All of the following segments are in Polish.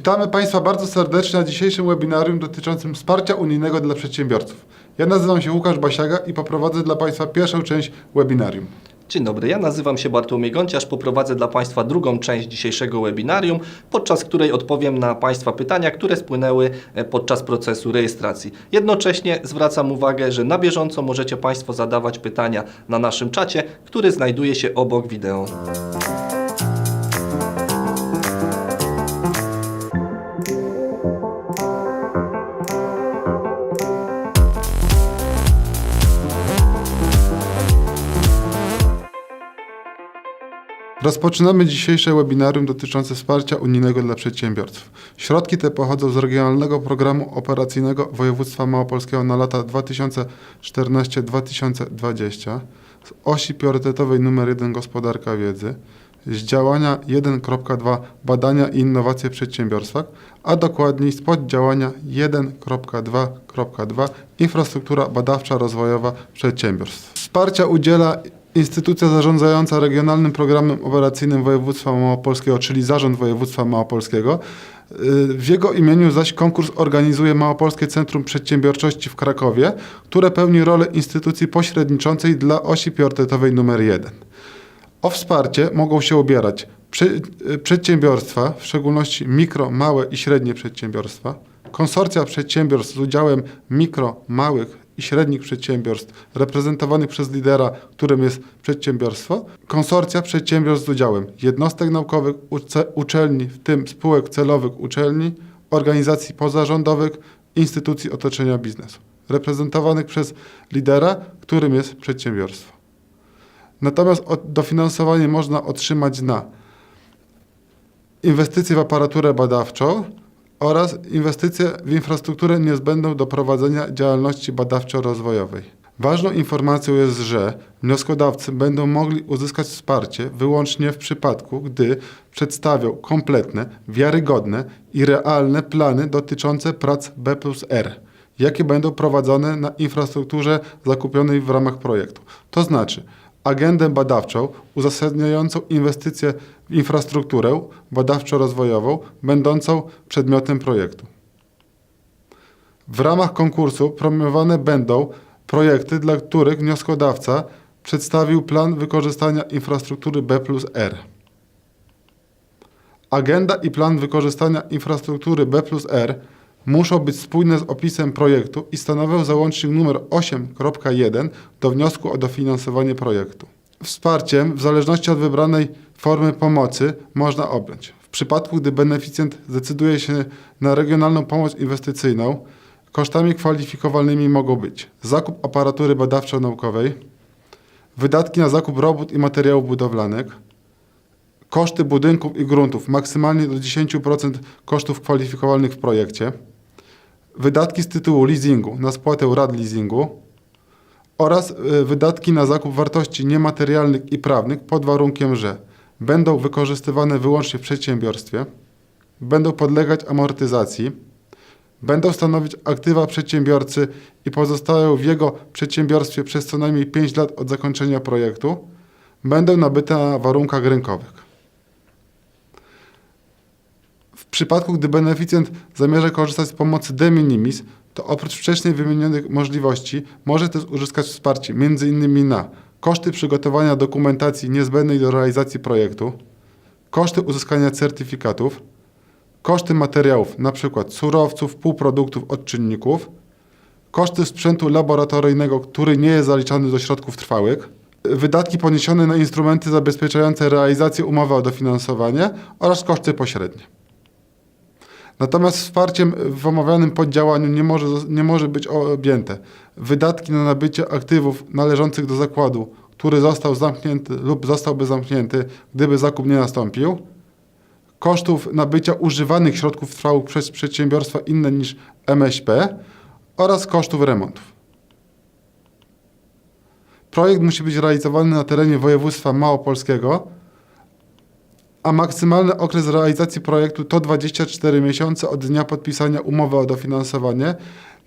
Witamy Państwa bardzo serdecznie na dzisiejszym webinarium dotyczącym wsparcia unijnego dla przedsiębiorców. Ja nazywam się Łukasz Basiaga i poprowadzę dla Państwa pierwszą część webinarium. Dzień dobry, ja nazywam się Bartłomiej Gąciarz, poprowadzę dla Państwa drugą część dzisiejszego webinarium, podczas której odpowiem na Państwa pytania, które spłynęły e, podczas procesu rejestracji. Jednocześnie zwracam uwagę, że na bieżąco możecie Państwo zadawać pytania na naszym czacie, który znajduje się obok wideo. Rozpoczynamy dzisiejsze webinarium dotyczące wsparcia unijnego dla przedsiębiorców. Środki te pochodzą z Regionalnego Programu Operacyjnego Województwa Małopolskiego na lata 2014-2020, z osi priorytetowej nr 1 Gospodarka Wiedzy, z działania 1.2 Badania i innowacje w przedsiębiorstwach, a dokładniej z poddziałania 1.2.2 Infrastruktura badawcza rozwojowa przedsiębiorstw. Wsparcia udziela Instytucja zarządzająca Regionalnym Programem Operacyjnym Województwa Małopolskiego, czyli Zarząd Województwa Małopolskiego. Y, W jego imieniu zaś konkurs organizuje Małopolskie Centrum Przedsiębiorczości w Krakowie, które pełni rolę instytucji pośredniczącej dla osi priorytetowej nr 1. O wsparcie mogą się ubierać y, przedsiębiorstwa, w szczególności mikro, małe i średnie przedsiębiorstwa, konsorcja przedsiębiorstw z udziałem mikro, małych i średnich przedsiębiorstw reprezentowanych przez lidera, którym jest przedsiębiorstwo, konsorcja przedsiębiorstw z udziałem jednostek naukowych, uczelni, w tym spółek celowych uczelni, organizacji pozarządowych, instytucji otoczenia biznesu, reprezentowanych przez lidera, którym jest przedsiębiorstwo. Natomiast dofinansowanie można otrzymać na inwestycje w aparaturę badawczą oraz inwestycje w infrastrukturę niezbędną do prowadzenia działalności badawczo-rozwojowej. Ważną informacją jest, że wnioskodawcy będą mogli uzyskać wsparcie wyłącznie w przypadku, gdy przedstawią kompletne, wiarygodne i realne plany dotyczące prac B plus R, jakie będą prowadzone na infrastrukturze zakupionej w ramach projektu. To znaczy, agendę badawczą uzasadniającą inwestycje w infrastrukturę badawczo-rozwojową będącą przedmiotem projektu. W ramach konkursu promowane będą projekty, dla których wnioskodawca przedstawił plan wykorzystania infrastruktury B plus R. Agenda i plan wykorzystania infrastruktury B plus R muszą być spójne z opisem projektu i stanowią załącznik nr 8.1 do wniosku o dofinansowanie projektu. Wsparciem, w zależności od wybranej formy pomocy, można objąć. W przypadku, gdy beneficjent zdecyduje się na regionalną pomoc inwestycyjną, kosztami kwalifikowalnymi mogą być zakup aparatury badawczo-naukowej, wydatki na zakup robót i materiałów budowlanych, koszty budynków i gruntów maksymalnie do 10% kosztów kwalifikowalnych w projekcie, wydatki z tytułu leasingu na spłatę rat leasingu oraz y, wydatki na zakup wartości niematerialnych i prawnych pod warunkiem, że będą wykorzystywane wyłącznie w przedsiębiorstwie, będą podlegać amortyzacji, będą stanowić aktywa przedsiębiorcy i pozostają w jego przedsiębiorstwie przez co najmniej 5 lat od zakończenia projektu, będą nabyte na warunkach rynkowych. W przypadku, gdy beneficjent zamierza korzystać z pomocy de minimis, to oprócz wcześniej wymienionych możliwości może też uzyskać wsparcie m.in. na koszty przygotowania dokumentacji niezbędnej do realizacji projektu, koszty uzyskania certyfikatów, koszty materiałów, np. surowców, półproduktów, odczynników, koszty sprzętu laboratoryjnego, który nie jest zaliczany do środków trwałych, wydatki poniesione na instrumenty zabezpieczające realizację umowy o dofinansowanie oraz koszty pośrednie. Natomiast wsparciem w omawianym poddziałaniu nie może, nie może być objęte wydatki na nabycie aktywów należących do zakładu, który został zamknięty lub zostałby zamknięty, gdyby zakup nie nastąpił, kosztów nabycia używanych środków trwałych przez przedsiębiorstwa inne niż MŚP oraz kosztów remontów. Projekt musi być realizowany na terenie województwa małopolskiego, a maksymalny okres realizacji projektu to 24 miesiące od dnia podpisania umowy o dofinansowanie,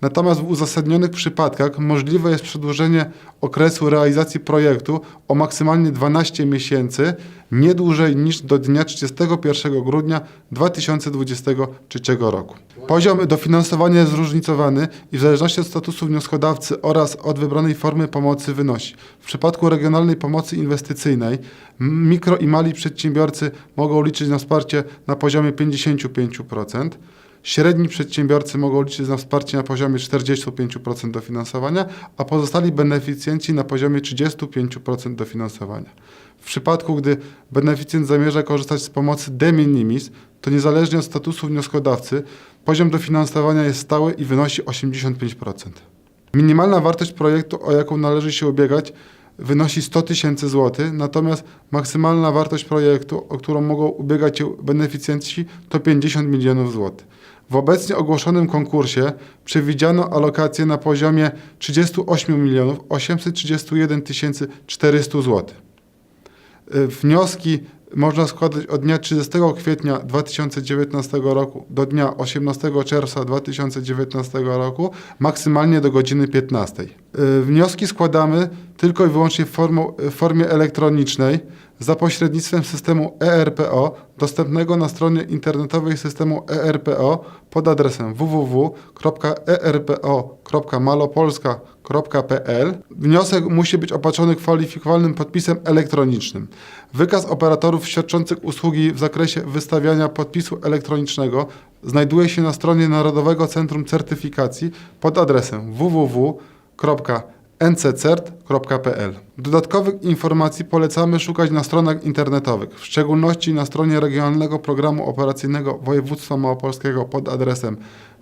Natomiast w uzasadnionych przypadkach możliwe jest przedłużenie okresu realizacji projektu o maksymalnie 12 miesięcy, nie dłużej niż do dnia 31 grudnia 2023 roku. Poziom dofinansowania jest zróżnicowany i w zależności od statusu wnioskodawcy oraz od wybranej formy pomocy wynosi. W przypadku regionalnej pomocy inwestycyjnej mikro i mali przedsiębiorcy mogą liczyć na wsparcie na poziomie 55%. Średni przedsiębiorcy mogą liczyć na wsparcie na poziomie 45% dofinansowania, a pozostali beneficjenci na poziomie 35% dofinansowania. W przypadku, gdy beneficjent zamierza korzystać z pomocy de minimis, to niezależnie od statusu wnioskodawcy, poziom dofinansowania jest stały i wynosi 85%. Minimalna wartość projektu, o jaką należy się ubiegać, wynosi 100 tysięcy złotych, natomiast maksymalna wartość projektu, o którą mogą ubiegać się beneficjenci, to 50 milionów złotych. W obecnie ogłoszonym konkursie przewidziano alokację na poziomie 38 milionów 831 tysięcy 400 złotych. Y, Wnioski można składać od dnia 30 kwietnia 2019 roku do dnia 18 czerwca 2019 roku, maksymalnie do godziny 15. Y, Wnioski składamy tylko i wyłącznie w formie elektronicznej za pośrednictwem systemu ERPO dostępnego na stronie internetowej systemu ERPO pod adresem www.erpo.malopolska.pl. Wniosek musi być opatrzony kwalifikowalnym podpisem elektronicznym. Wykaz operatorów świadczących usługi w zakresie wystawiania podpisu elektronicznego znajduje się na stronie Narodowego Centrum Certyfikacji pod adresem www.nccert.pl. Dodatkowych informacji polecamy szukać na stronach internetowych, w szczególności na stronie Regionalnego Programu Operacyjnego Województwa Małopolskiego pod adresem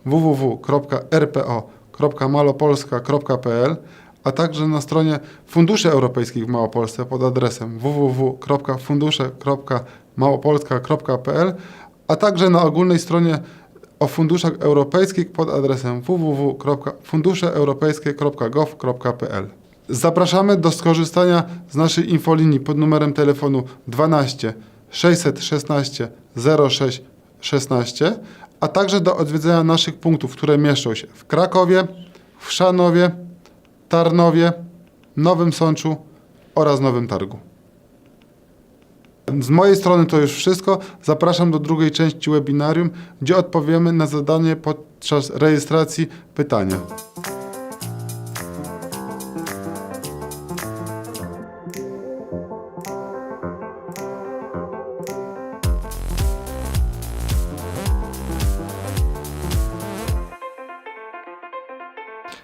www.rpo.malopolska.pl, a także na stronie Funduszy Europejskich w Małopolsce pod adresem www.fundusze.małopolska.pl, a także na ogólnej stronie o funduszach europejskich pod adresem www.funduszeeuropejskie.gov.pl. Zapraszamy do skorzystania z naszej infolinii pod numerem telefonu 12 616 06 16, a także do odwiedzenia naszych punktów, które mieszczą się w Krakowie, w Szanowie, Tarnowie, Nowym Sączu oraz Nowym Targu. Z mojej strony to już wszystko. Zapraszam do drugiej części webinarium, gdzie odpowiemy na zadanie podczas rejestracji pytania.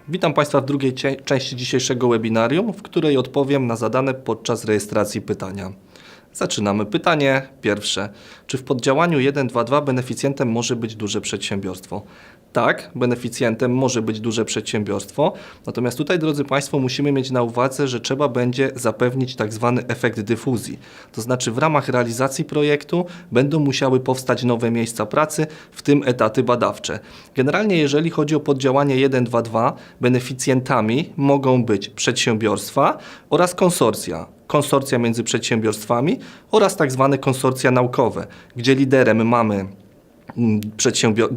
Witam Państwa w drugiej części dzisiejszego webinarium, w której odpowiem na zadane podczas rejestracji pytania. Zaczynamy. Pytanie pierwsze. Czy w poddziałaniu 1.2.2 beneficjentem może być duże przedsiębiorstwo? Tak, beneficjentem może być duże przedsiębiorstwo, natomiast tutaj, drodzy Państwo, musimy mieć na uwadze, że trzeba będzie zapewnić tak zwany efekt dyfuzji. To znaczy w ramach realizacji projektu będą musiały powstać nowe miejsca pracy, w tym etaty badawcze. Generalnie jeżeli chodzi o poddziałanie 1.2.2, beneficjentami mogą być przedsiębiorstwa oraz konsorcja konsorcja między przedsiębiorstwami oraz tak zwane konsorcja naukowe, gdzie liderem mamy mm,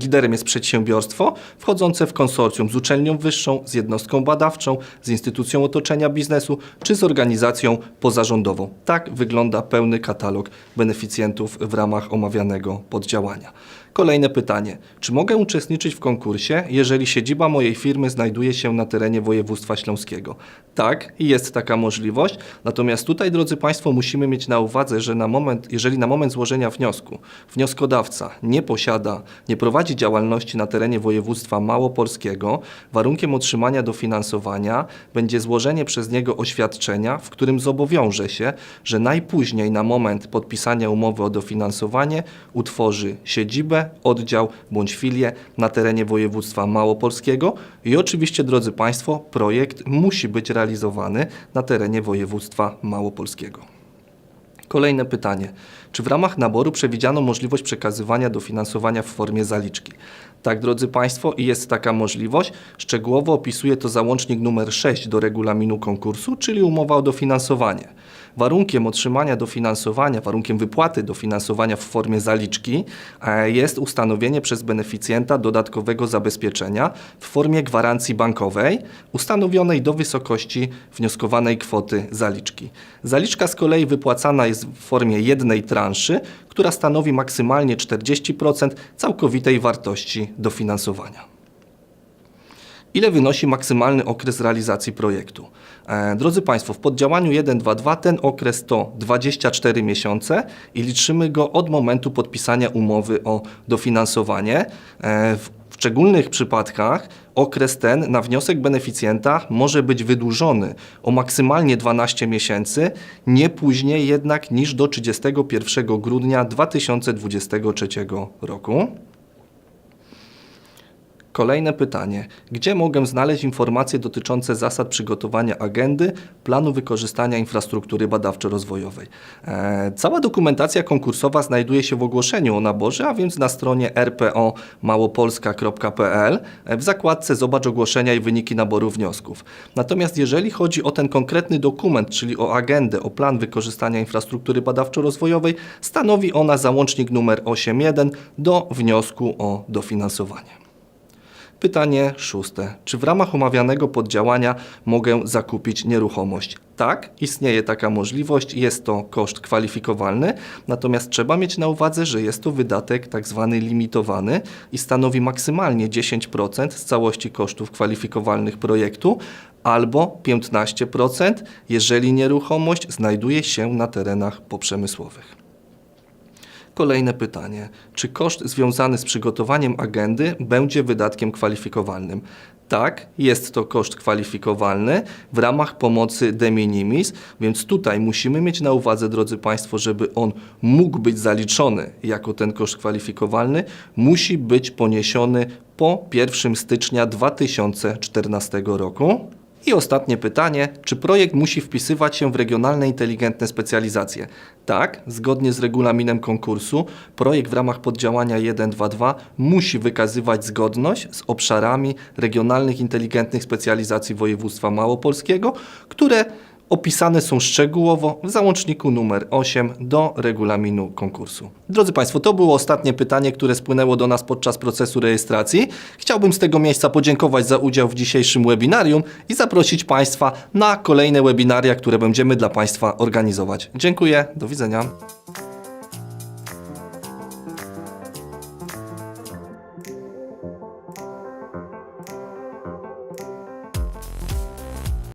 liderem jest przedsiębiorstwo wchodzące w konsorcjum z uczelnią wyższą, z jednostką badawczą, z instytucją otoczenia biznesu czy z organizacją pozarządową. Tak wygląda pełny katalog beneficjentów w ramach omawianego poddziałania. Kolejne pytanie. Czy mogę uczestniczyć w konkursie, jeżeli siedziba mojej firmy znajduje się na terenie województwa śląskiego? Tak, jest taka możliwość. Natomiast tutaj, drodzy Państwo, musimy mieć na uwadze, że na moment, jeżeli na moment złożenia wniosku wnioskodawca nie posiada, nie prowadzi działalności na terenie województwa małopolskiego, warunkiem otrzymania dofinansowania będzie złożenie przez niego oświadczenia, w którym zobowiąże się, że najpóźniej na moment podpisania umowy o dofinansowanie utworzy siedzibę, oddział bądź filię na terenie województwa małopolskiego i oczywiście, drodzy Państwo, projekt musi być realizowany na terenie województwa małopolskiego. Kolejne pytanie. Czy w ramach naboru przewidziano możliwość przekazywania dofinansowania w formie zaliczki? Tak, drodzy Państwo, i jest taka możliwość. Szczegółowo opisuje to załącznik numer 6 do regulaminu konkursu, czyli umowa o dofinansowanie. Warunkiem otrzymania dofinansowania, warunkiem wypłaty dofinansowania w formie zaliczki e, jest ustanowienie przez beneficjenta dodatkowego zabezpieczenia w formie gwarancji bankowej ustanowionej do wysokości wnioskowanej kwoty zaliczki. Zaliczka z kolei wypłacana jest w formie jednej transzy, która stanowi maksymalnie 40% całkowitej wartości dofinansowania. Ile wynosi maksymalny okres realizacji projektu? E, drodzy Państwo, w poddziałaniu 1.2.2 ten okres to 24 miesiące i liczymy go od momentu podpisania umowy o dofinansowanie. E, w, w szczególnych przypadkach okres ten na wniosek beneficjenta może być wydłużony o maksymalnie 12 miesięcy, nie później jednak niż do 31 grudnia 2023 roku. Kolejne pytanie. Gdzie mogę znaleźć informacje dotyczące zasad przygotowania agendy, planu wykorzystania infrastruktury badawczo-rozwojowej? E, cała dokumentacja konkursowa znajduje się w ogłoszeniu o naborze, a więc na stronie rpo-małopolska.pl e, w zakładce Zobacz ogłoszenia i wyniki naboru wniosków. Natomiast jeżeli chodzi o ten konkretny dokument, czyli o agendę, o plan wykorzystania infrastruktury badawczo-rozwojowej, stanowi ona załącznik numer 8.1 do wniosku o dofinansowanie. Pytanie szóste. Czy w ramach omawianego poddziałania mogę zakupić nieruchomość? Tak, istnieje taka możliwość, jest to koszt kwalifikowalny, natomiast trzeba mieć na uwadze, że jest to wydatek tak zwany limitowany i stanowi maksymalnie 10% z całości kosztów kwalifikowalnych projektu albo 15%, jeżeli nieruchomość znajduje się na terenach poprzemysłowych. Kolejne pytanie. Czy koszt związany z przygotowaniem agendy będzie wydatkiem kwalifikowalnym? Tak, jest to koszt kwalifikowalny w ramach pomocy de minimis, więc tutaj musimy mieć na uwadze, drodzy Państwo, żeby on mógł być zaliczony jako ten koszt kwalifikowalny, musi być poniesiony po 1 stycznia 2014 roku. I ostatnie pytanie, czy projekt musi wpisywać się w regionalne inteligentne specjalizacje? Tak, zgodnie z regulaminem konkursu, projekt w ramach poddziałania 1.2.2 musi wykazywać zgodność z obszarami regionalnych inteligentnych specjalizacji województwa małopolskiego, które opisane są szczegółowo w załączniku numer 8 do regulaminu konkursu. Drodzy Państwo, to było ostatnie pytanie, które spłynęło do nas podczas procesu rejestracji. Chciałbym z tego miejsca podziękować za udział w dzisiejszym webinarium i zaprosić Państwa na kolejne webinaria, które będziemy dla Państwa organizować. Dziękuję, do widzenia.